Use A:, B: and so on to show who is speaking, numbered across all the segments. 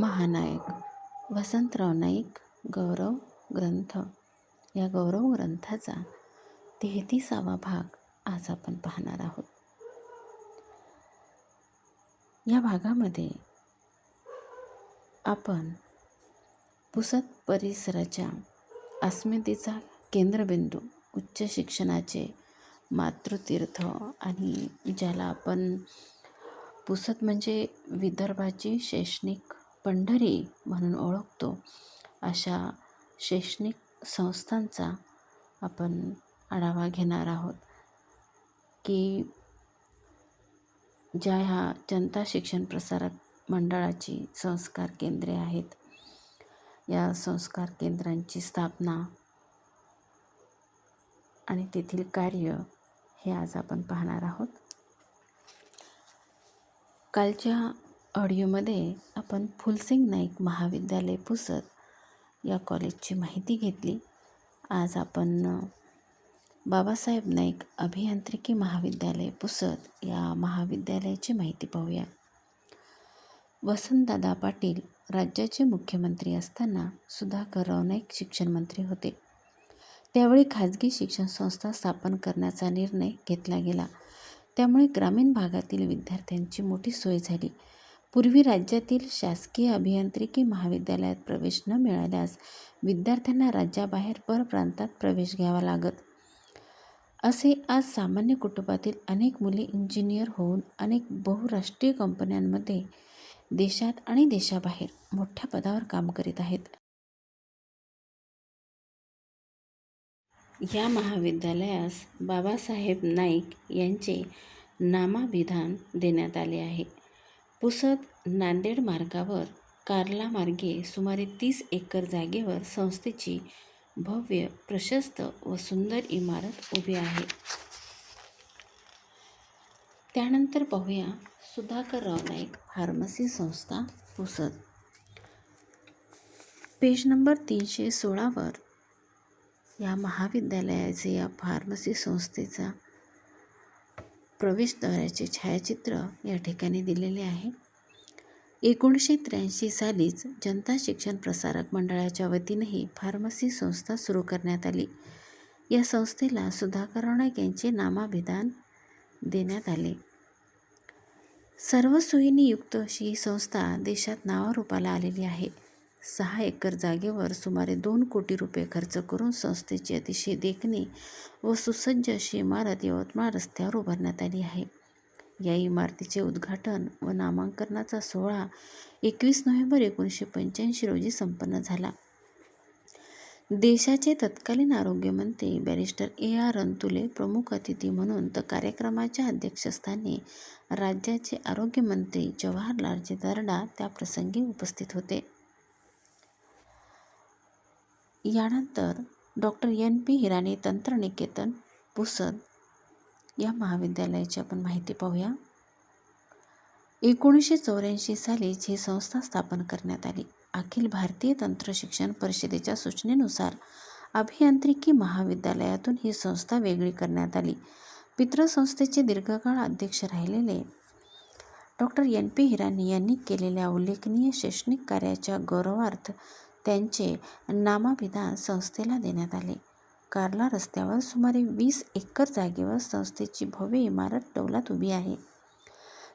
A: महानायक वसंतराव नाईक गौरव ग्रंथ. या गौरव ग्रंथाचा तेहतीसावा भाग आज आपण पाहणार आहोत. या भागामध्ये आपण पुसत परिसराच्या अस्मितेचा केंद्रबिंदू उच्च शिक्षणाचे मातृतीर्थ आणि ज्याला आपण पुसत म्हणजे विदर्भाची शैक्षणिक पंढरी म्हणून ओळखतो अशा शैक्षणिक संस्थांचा आपण आढावा घेणार आहोत की ज्या ह्या जनता शिक्षण प्रसारक मंडळाची संस्कार केंद्रे आहेत. या संस्कार केंद्रांची स्थापना आणि तेथील कार्य हे आज आपण पाहणार आहोत. कालच्या ऑडिओमध्ये आपण फुलसिंग नाईक महाविद्यालय पुसद या कॉलेजची माहिती घेतली. आज आपण बाबासाहेब नाईक अभियांत्रिकी महाविद्यालय पुसद या महाविद्यालयाची माहिती पाहूया. वसंतदादा पाटील राज्याचे मुख्यमंत्री असताना सुधाकरराव नाईक शिक्षणमंत्री होते. त्यावेळी खाजगी शिक्षण संस्था स्थापन करण्याचा निर्णय घेतला गेला. त्यामुळे ग्रामीण भागातील विद्यार्थ्यांची मोठी सोय झाली. पूर्वी राज्यातील शासकीय अभियांत्रिकी महाविद्यालयात प्रवेश न मिळाल्यास विद्यार्थ्यांना राज्याबाहेर परप्रांतात प्रवेश घ्यावा लागत. असे आज सामान्य कुटुंबातील अनेक मुले इंजिनियर होऊन अनेक बहुराष्ट्रीय कंपन्यांमध्ये देशात आणि देशाबाहेर मोठ्या पदावर काम करीत आहेत. या महाविद्यालयास बाबासाहेब नाईक यांचे नामाभिधान देण्यात आले आहे. पुसद नांदेड मार्गावर कार्ला मार्गे सुमारे तीस एकर जागेवर संस्थेची भव्य प्रशस्त व सुंदर इमारत उभी आहे. त्यानंतर पाहूया सुधाकरराव नाईक फार्मसी संस्था पुसद. पेज नंबर तीनशे सोळावर या महाविद्यालयाचे या फार्मसी संस्थेचा प्रवेशद्वाराचे छायाचित्र या ठिकाणी दिलेले आहे. एकोणीसशे त्र्याऐंशी सालीच जनता शिक्षण प्रसारक मंडळाच्या वतीनेही फार्मसी संस्था सुरू करण्यात आली. या संस्थेला सुधाकर नाईक यांचे नामाभिधान देण्यात आले. सर्व सोयींनी युक्त अशी ही संस्था देशात नावारूपाला आलेली आहे. सहा एकर जागेवर सुमारे दोन कोटी रुपये खर्च करून संस्थेची अतिशय देखणी व सुसज्ज अशी इमारत यवतमाळ रस्त्यावर उभारण्यात आली आहे. या इमारतीचे उद्घाटन व नामांकनाचा सोहळा एकवीस नोव्हेंबर एकोणीसशे पंच्याऐंशी रोजी संपन्न झाला. देशाचे तत्कालीन आरोग्यमंत्री बॅरिस्टर ए आर रंतुले प्रमुख अतिथी म्हणून तर कार्यक्रमाच्या अध्यक्षस्थानी राज्याचे आरोग्यमंत्री जवाहरलालजी दर्डा त्याप्रसंगी उपस्थित होते. यानंतर डॉक्टर एन पी हिराणी तंत्रनिकेतन पुसद या महाविद्यालयाची आपण माहिती पाहूया. एकोणीसशे चौऱ्याऐंशी साली ही संस्था स्थापन करण्यात आली. अखिल भारतीय तंत्र शिक्षण परिषदेच्या सूचनेनुसार अभियांत्रिकी महाविद्यालयातून ही संस्था वेगळी करण्यात आली. पितृसंस्थेचे दीर्घकाळ अध्यक्ष राहिलेले डॉक्टर एन पी हिराणी यांनी केलेल्या उल्लेखनीय शैक्षणिक कार्याच्या गौरवार्थ त्यांचे नामाभिधान संस्थेला देण्यात आले. कार्ला रस्त्यावर सुमारे वीस एकर जागेवर संस्थेची भव्य इमारत डौलात उभी आहे.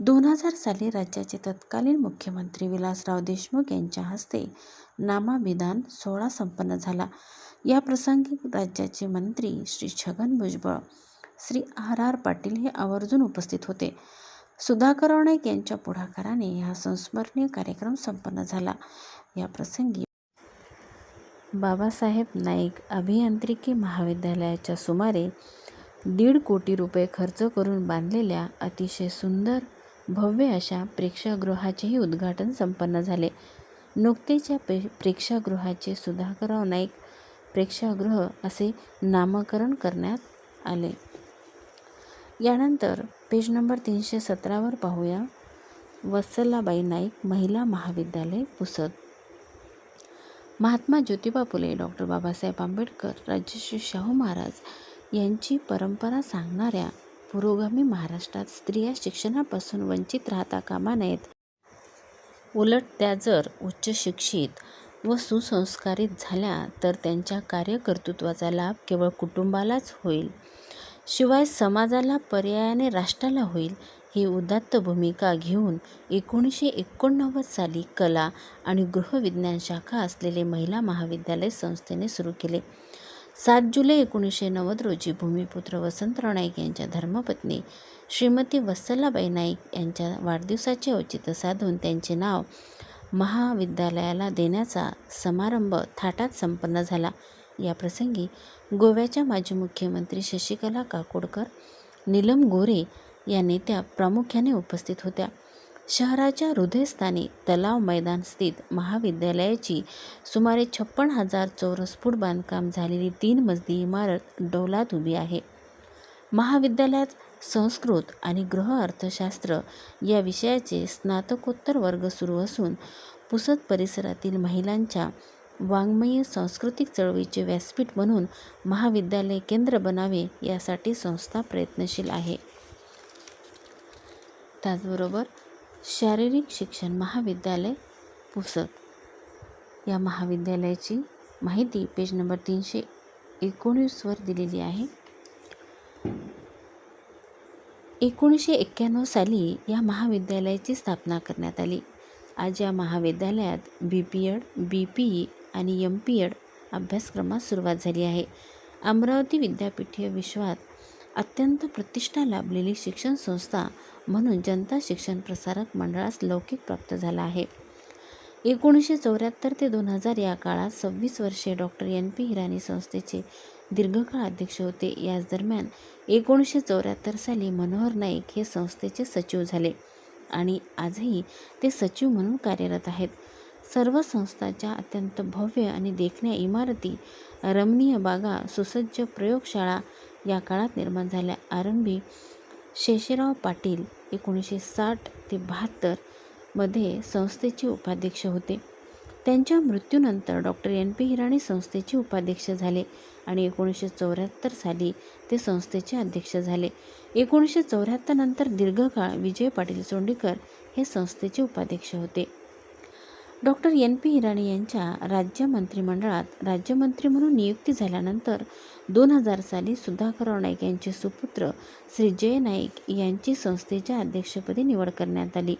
A: दोन हजार साली राज्याचे तत्कालीन मुख्यमंत्री विलासराव देशमुख यांच्या हस्ते नामाभिधान सोहळा संपन्न झाला. या प्रसंगी राज्याचे मंत्री श्री छगन भुजबळ श्री आर आर पाटील हे आवर्जून उपस्थित होते. सुधाकर नाईक यांच्या पुढाकाराने हा संस्मरणीय कार्यक्रम संपन्न झाला. या प्रसंगी बाबासाहेब नाईक अभियांत्रिकी महाविद्यालयाच्या सुमारे दीड कोटी रुपये खर्च करून बांधलेल्या अतिशय सुंदर भव्य अशा प्रेक्षागृहाचेही उद्घाटन संपन्न झाले. नुकतेच या प्रेक्षागृहाचे सुधाकरराव नाईक प्रेक्षागृह असे नामकरण करण्यात आले. यानंतर पेज नंबर तीनशे सतरावर पाहूया. वत्सलाबाई नाईक महिला महाविद्यालय पुसद महात्मा ज्योतिबा फुले डॉक्टर बाबासाहेब आंबेडकर राजश्री शाहू महाराज यांची परंपरा सांगणाऱ्या पुरोगामी महाराष्ट्रात स्त्रिया शिक्षणापासून वंचित राहता कामा नयेत. उलट त्या जर उच्च शिक्षित व सुसंस्कारित झाल्या तर त्यांच्या कार्यकर्तृत्वाचा लाभ केवळ कुटुंबालाच होईल. शिवाय समाजाला पर्यायाने राष्ट्राला होईल ही उदात्त भूमिका घेऊन एकोणीसशे एकोणनव्वद साली कला आणि गृहविज्ञान शाखा असलेले महिला महाविद्यालय संस्थेने सुरू केले. सात जुलै एकोणीसशे नव्वद रोजी भूमिपुत्र वसंतराव नाईक यांच्या धर्मपत्नी श्रीमती वत्सलाबाई नाईक यांच्या वाढदिवसाचे औचित्य साधून त्यांचे नाव महाविद्यालयाला देण्याचा समारंभ थाटात संपन्न झाला. याप्रसंगी गोव्याच्या माजी मुख्यमंत्री शशिकला काकोडकर नीलम गोरे या नेत्या प्रामुख्याने उपस्थित होत्या. शहराच्या हृदयस्थानी तलाव मैदान स्थित महाविद्यालयाची सुमारे छप्पन हजार चौरस फूट बांधकाम झालेली तीन मजली इमारत डौलात उभी आहे. महाविद्यालयात संस्कृत आणि गृह अर्थशास्त्र या विषयाचे स्नातकोत्तर वर्ग सुरू असून पुसद परिसरातील महिलांच्या वाङ्मयीन सांस्कृतिक चळवळीचे व्यासपीठ म्हणून महाविद्यालय केंद्र बनावे यासाठी संस्था प्रयत्नशील आहे. त्याचबरोबर शारीरिक शिक्षण महाविद्यालय पुसद. या महाविद्यालयाची माहिती पेज नंबर तीनशे एकोणीसवर दिलेली आहे. एकोणीसशे एक्क्याण्णव साली या महाविद्यालयाची स्थापना करण्यात आली. आज या महाविद्यालयात B P Ed B P E आणि एम पी एड अभ्यासक्रमास सुरुवात झाली आहे. अमरावती विद्यापीठीय विश्वात अत्यंत प्रतिष्ठा लाभलेली शिक्षण संस्था म्हणून जनता शिक्षण प्रसारक मंडळास लौकिक प्राप्त झाला आहे. एकोणीसशे चौऱ्याहत्तर ते दोन हजार या काळात सव्वीस वर्षे डॉक्टर एन पी हिराणी संस्थेचे दीर्घकाळ अध्यक्ष होते. याच दरम्यान एकोणीसशे चौऱ्याहत्तर साली मनोहर नाईक हे संस्थेचे सचिव झाले आणि आजही ते सचिव म्हणून कार्यरत आहेत. सर्व संस्थाच्या अत्यंत भव्य आणि देखण्या इमारती रमणीय बागा सुसज्ज प्रयोगशाळा या काळात निर्माण झाल्या आरंभी शेषराव पाटील एकोणीसशे साठ ते बहात्तरमध्ये संस्थेचे उपाध्यक्ष होते. त्यांच्या मृत्यूनंतर डॉक्टर एन पी हिराणी संस्थेचे उपाध्यक्ष झाले आणि एकोणीसशे चौऱ्याहत्तर साली ते संस्थेचे अध्यक्ष झाले. एकोणीसशे चौऱ्याहत्तर नंतर दीर्घकाळ विजय पाटील चोंडीकर हे संस्थेचे उपाध्यक्ष होते. डॉक्टर एन पी हिराणी यांच्या राज्य मंत्रिमंडळात राज्यमंत्री म्हणून नियुक्ती झाल्यानंतर दोन हजार साली सुधाकरराव नाईक यांचे सुपुत्र श्री जय नाईक यांची संस्थेच्या अध्यक्षपदी निवड करण्यात आली.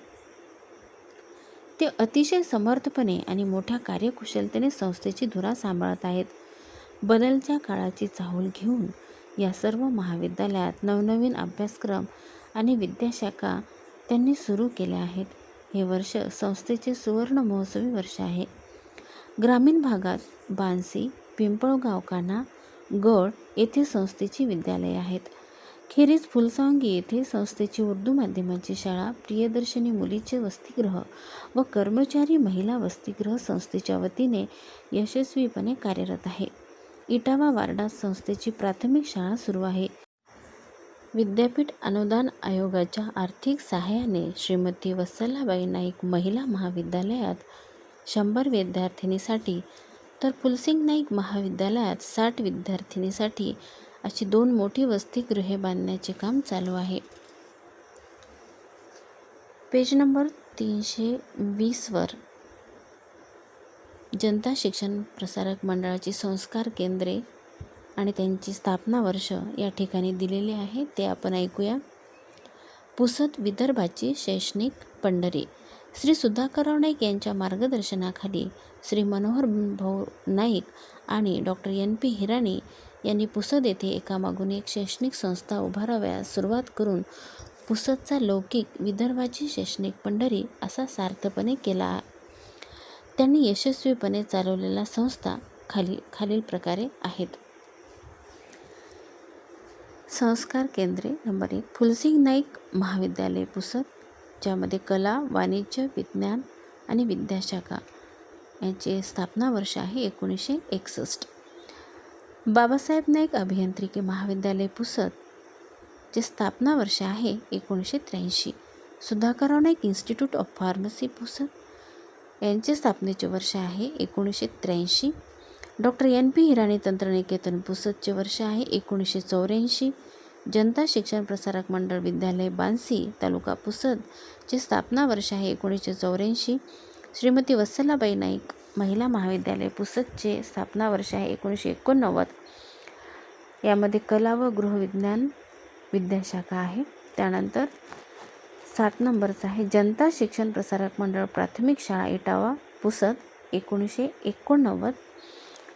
A: ते अतिशय समर्थपणे आणि मोठ्या कार्यकुशलतेने संस्थेची धुरा सांभाळत आहेत. बदलच्या काळाची चाहूल घेऊन या सर्व महाविद्यालयात नवनवीन अभ्यासक्रम आणि विद्याशाखा त्यांनी सुरू केल्या आहेत. हे वर्ष संस्थेचे सुवर्ण महोत्सवी वर्ष आहे. ग्रामीण भागात बांसी पिंपळगाव काना गड येथे संस्थेची विद्यालये आहेत. खेरीज फुलसावंगी येथे संस्थेची उर्दू माध्यमाची शाळा प्रियदर्शनी मुलीचे वसतिगृह व कर्मचारी महिला वसतिगृह संस्थेच्या वतीने यशस्वीपणे कार्यरत आहे. इटावा वार्डात संस्थेची प्राथमिक शाळा सुरू आहे. विद्यापीठ अनुदान आयोगाच्या आर्थिक सहाय्याने श्रीमती वत्सलाबाई नाईक महिला महाविद्यालयात शंभर विद्यार्थिनीसाठी तर फुलसिंग नाईक महाविद्यालयात साठ विद्यार्थिनीसाठी अशी दोन मोठी वसतिगृहे बांधण्याचे काम चालू आहे. पेज नंबर तीनशे वीसवर जनता शिक्षण प्रसारक मंडळाची संस्कार केंद्रे आणि त्यांची स्थापना वर्ष या ठिकाणी दिलेले आहे. ते आपण ऐकूया. पुसद विदर्भाची शैक्षणिक पंढरी. श्री सुधाकरराव नाईक यांच्या मार्गदर्शनाखाली श्री मनोहर भाऊ नाईक आणि डॉक्टर एन पी हिराणी यांनी पुसद येथे एकामागून एक शैक्षणिक संस्था उभाराव्यास सुरुवात करून पुसदचा लौकिक विदर्भाची शैक्षणिक पंढरी असा सार्थपणे केला. त्यांनी यशस्वीपणे चालवलेल्या संस्था खाली खालील प्रकारे आहेत. संस्कार केंद्रे नंबर एक फुलसिंग नाईक महाविद्यालय पुसद ज्यामध्ये कला वाणिज्य विज्ञान आणि विद्याशाखा यांचे स्थापना वर्ष आहे एकोणीसशे एकसष्ट. बाबासाहेब नाईक अभियांत्रिकी महाविद्यालय पुसद जे स्थापना वर्ष आहे एकोणीसशे त्र्याऐंशी. Sudhakarrao Naik institute of pharmacy Pusad यांचे स्थापनेचे वर्ष आहे एकोणीसशे त्र्याऐंशी. डॉक्टर एन पी हिराणी तंत्रनिकेतन पुसदचे वर्ष आहे. एकोणीसशे चौऱ्याऐंशी जनता शिक्षण प्रसारक मंडळ विद्यालय बांसी तालुका पुसद चे स्थापना वर्ष आहे. एकोणीसशे चौऱ्याऐंशी श्रीमती वत्सलाबाई नाईक महिला महाविद्यालय पुसदचे स्थापना वर्ष आहे. एकोणीसशे एकोणनव्वद यामध्ये कला व गृहविज्ञान विद्याशाखा आहे. त्यानंतर सात नंबरचा आहे. जनता शिक्षण प्रसारक मंडळ प्राथमिक शाळा इटावा पुसद एकोणीसशे एकोणनव्वद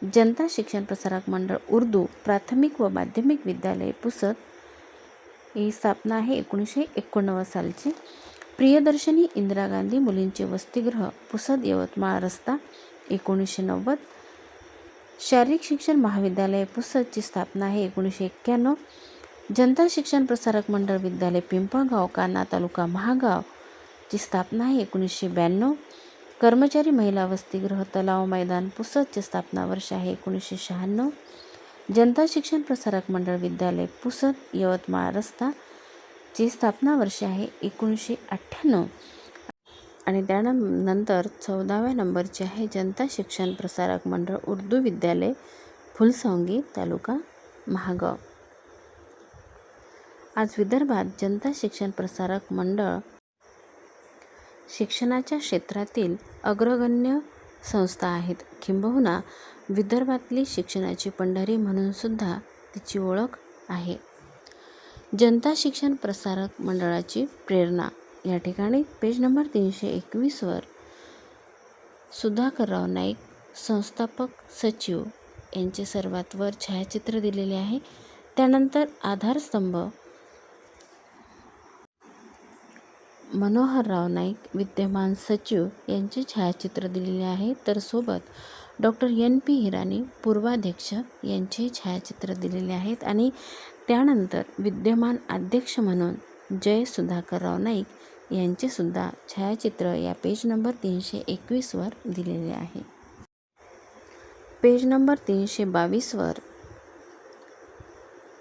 A: जनता शिक्षण प्रसारक मंडळ उर्दू प्राथमिक व माध्यमिक विद्यालय पुसद ही स्थापना आहे एकोणीसशे एकोणनव्वद सालची. प्रियदर्शनी इंदिरा गांधी मुलींचे वसतिगृह पुसद यवतमाळ रस्ता एकोणीसशे नव्वद. शारीरिक शिक्षण महाविद्यालय पुसदची स्थापना आहे एकोणीसशे एक्क्याण्णव. जनता शिक्षण प्रसारक मंडळ विद्यालय पिंपळगाव काना तालुका महागाव ची स्थापना आहे एकोणीसशे ब्याण्णव. कर्मचारी महिला वसतिगृह तलाव मैदान पुसदचे स्थापना वर्ष आहे एकोणीसशे शहाण्णव. जनता शिक्षण प्रसारक मंडळ विद्यालय पुसद यवतमाळ रस्ता ची स्थापना वर्ष आहे एकोणीसशे अठ्ठ्याण्णव. आणि त्यानंतर चौदाव्या नंबरचे आहे जनता शिक्षण प्रसारक मंडळ उर्दू विद्यालय फुलसंगी तालुका महागाव. आज विदर्भात जनता शिक्षण प्रसारक मंडळ शिक्षणाच्या क्षेत्रातील अग्रगण्य संस्था आहेत. किंबहुना विदर्भातली शिक्षणाची पंढरी म्हणूनसुद्धा तिची ओळख आहे. जनता शिक्षण प्रसारक मंडळाची प्रेरणा. या ठिकाणी पेज नंबर तीनशे एकवीसवर सुधाकरराव नाईक संस्थापक सचिव यांचे सर्वात वर छायाचित्र दिलेले आहे. त्यानंतर आधारस्तंभ मनोहरराव नाईक विद्यमान सचिव यांचे छायाचित्र दिलेले आहे. तर सोबत डॉक्टर एन. पी. हिरानी पूर्वाध्यक्ष यांचे छायाचित्र दिलेले आहेत आणि त्यानंतर विद्यमान अध्यक्ष म्हणून जय सुधाकरराव नाईक यांचेसुद्धा छायाचित्र या पेज नंबर तीनशे एकवीसवर दिलेले आहे. पेज नंबर तीनशे बावीसवर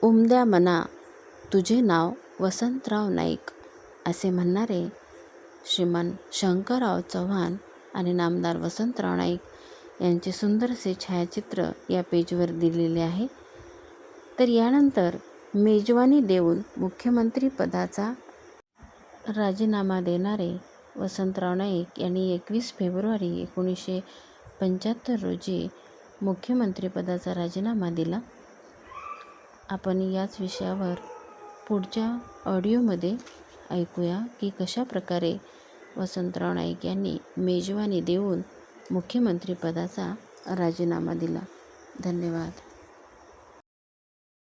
A: उमद्या मना तुझे नाव वसंतराव नाईक असे म्हणणारे श्रीमान शंकरराव चव्हाण आणि नामदार वसंतराव नाईक यांचे सुंदरसे छायाचित्र या पेजवर दिलेले आहे. तर यानंतर मेजवानी देऊन मुख्यमंत्री पदाचा राजीनामा देणारे वसंतराव नाईक यांनी एकवीस फेब्रुवारी एकोणीसशे पंच्याहत्तर रोजी मुख्यमंत्रीपदाचा राजीनामा दिला. आपण याच विषयावर पुढच्या ऑडिओमध्ये ऐकूया की कशा प्रकारे वसंतराव नाईक यांनी मेजवानी देऊन मुख्यमंत्रीपदाचा राजीनामा दिला. धन्यवाद.